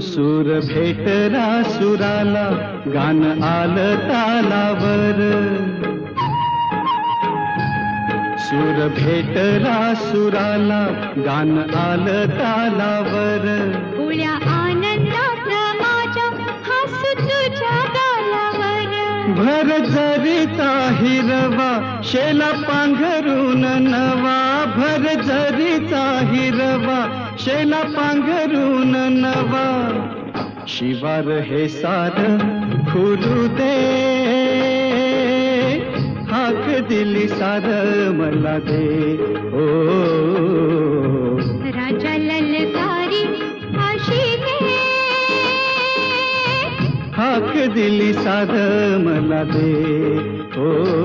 सूर भेटला सुराला गान आलं तालावर. सूर भेटला सुराला गान आलं तालावर. उड्या आनंदात माझ्या हसू तुझ्या गालावर. भर जरीचा हिरवा शेला पांघरून नवा. भर हिरवा शेला पांघरून नवा. शिवार हे सार खुलू दे. हाक दिली सार मला दे. ओ. राजा ललकारी हाक दिली सार मला दे. ओ.